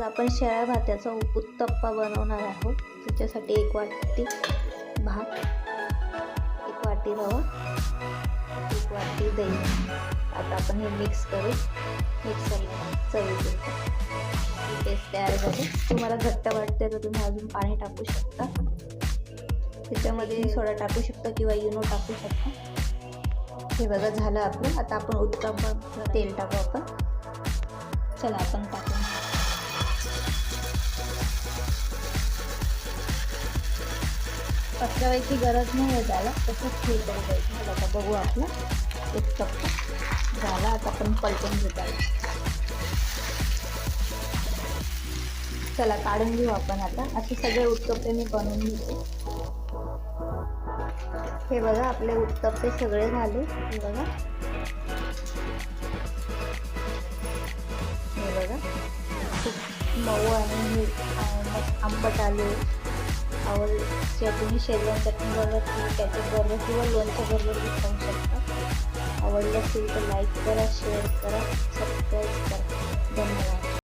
आज आपण शेळ्या भाताचा उत्तप्पा बनवणार आहोत. त्याच्यासाठी एक वाटी भात एक वाटी रवा एक वाटी दही. आता आपण हे मिक्स करू मिक्सरला चवी पेस्ट तयार झाली. तुम्हाला घट्ट वाटते तर तुम्ही अजून पाणी टाकू शकता. त्याच्यामध्ये सोडा टाकू शकता किंवा इनो टाकू शकता. हे बघा झालं आपलं. आता आपण उत्तप्पा तेल टाकू आपण. चला आपण टाकू पसरवायची गरज नाही आहे त्याला. तसंच हे करू द्यायचं आता बघू आपलं. उत्तप्पा झाला आता आपण पलटून घेता चला काढून घेऊ आपण आता. असे सगळे उत्तप्पे मी बनवून घेते. हे बघा आपले उत्तप्पे सगळे झाले. हे बघा. हे बघा. खूप मऊ आणि आंबट आले. आवड तुम्ही शेजवान चटणी बरोबर तुम्ही त्याच्या बरोबर किंवा लोणच्या बरोबर खाऊ शकता. आवडलं असेल तर लाईक करा शेअर करा सबस्क्राईब